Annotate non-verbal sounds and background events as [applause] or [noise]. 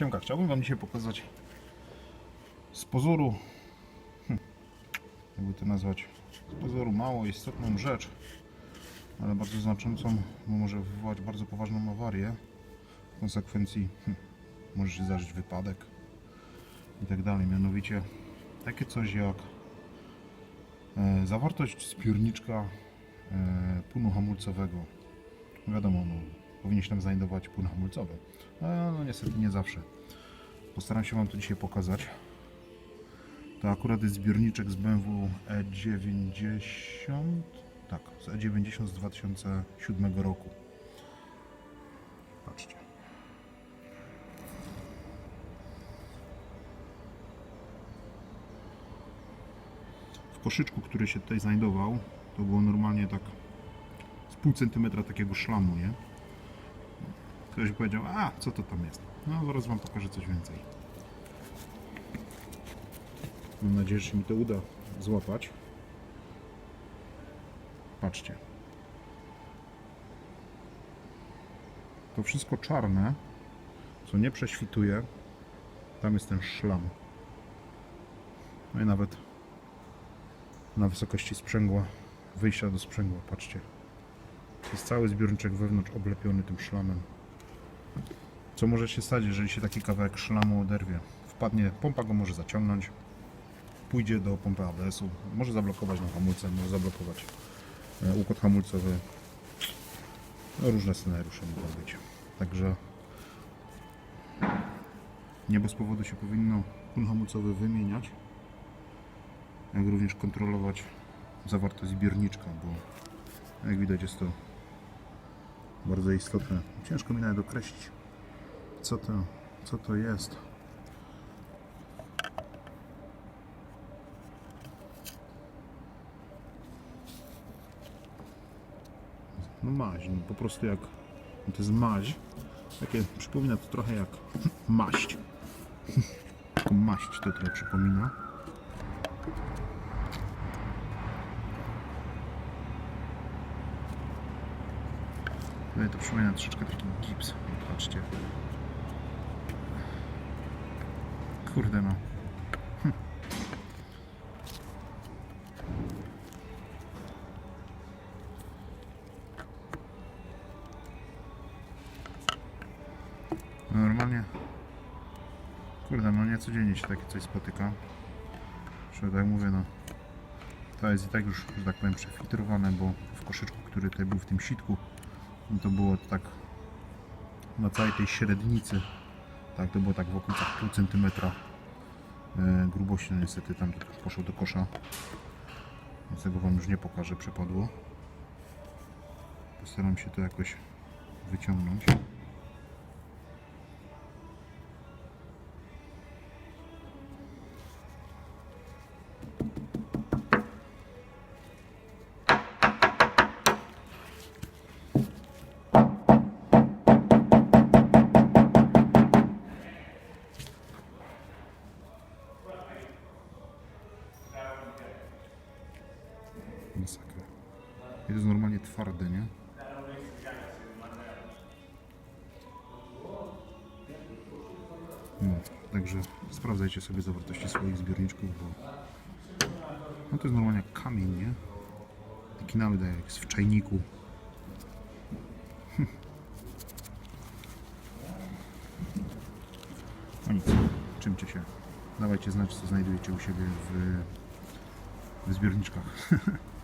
Siemka, chciałbym Wam dzisiaj pokazać z pozoru, hm, jakby to nazwać, z pozoru mało istotną rzecz, ale bardzo znaczącą, bo może wywołać bardzo poważną awarię. W konsekwencji hm, może się zdarzyć wypadek i tak dalej. Mianowicie takie coś jak e, zawartość zbiorniczka e, płynu hamulcowego. Wiadomo, no, powinien się tam znajdować płyn hamulcowy, ale no niestety nie zawsze. Postaram się Wam to dzisiaj pokazać. To akurat jest zbiorniczek z BMW E90, tak, z E90 z 2007 roku. Patrzcie. W koszyczku, który się tutaj znajdował, to było normalnie tak z pół centymetra takiego szlamu, nie? Ktoś powiedział, a co to tam jest? No zaraz Wam pokażę coś więcej. Mam nadzieję, że się mi to uda złapać. Patrzcie. To wszystko czarne, co nie prześwituje, tam jest ten szlam. No i nawet na wysokości sprzęgła, wyjścia do sprzęgła, patrzcie. Jest cały zbiorniczek wewnątrz oblepiony tym szlamem. Co może się stać, jeżeli się taki kawałek szlamu oderwie? Wpadnie, pompa go może zaciągnąć, pójdzie do pompy ABS-u, może zablokować na hamulce, może zablokować e, układ hamulcowy. No, różne scenariusze mogą być. Także nie bez powodu się powinno płyn hamulcowy wymieniać, jak również kontrolować zawartość zbiorniczka, bo jak widać jest to bardzo istotne. Ciężko mi nawet określić, co to, co to jest. No maź, no po prostu jak to jest maź. Takie przypomina to trochę jak maść. Taką [laughs] maść to trochę przypomina. Tutaj to przypomina troszeczkę taki gips. Patrzcie. Kurde no. Hm. No Normalnie. Kurde, no nie codziennie się takie coś spotyka. Że tak mówię, no. To jest i tak już, że tak powiem, przefiltrowane, bo w koszyczku, który tutaj był w tym sitku, no to było tak na całej tej średnicy. Tak, to było tak w okolicach pół centymetra e, grubości. No niestety tam poszło do kosza. Więc tego Wam już nie pokażę, przepadło. Postaram się to jakoś wyciągnąć. Jest normalnie twarde, nie? No, także sprawdzajcie sobie zawartości swoich zbiorniczków, bo no to jest normalnie kamień, nie? Taki nawet jak jest w czajniku. [laughs] No nic, czymcie się. Dawajcie znać, co znajdujecie u siebie w, w zbiorniczkach. [laughs]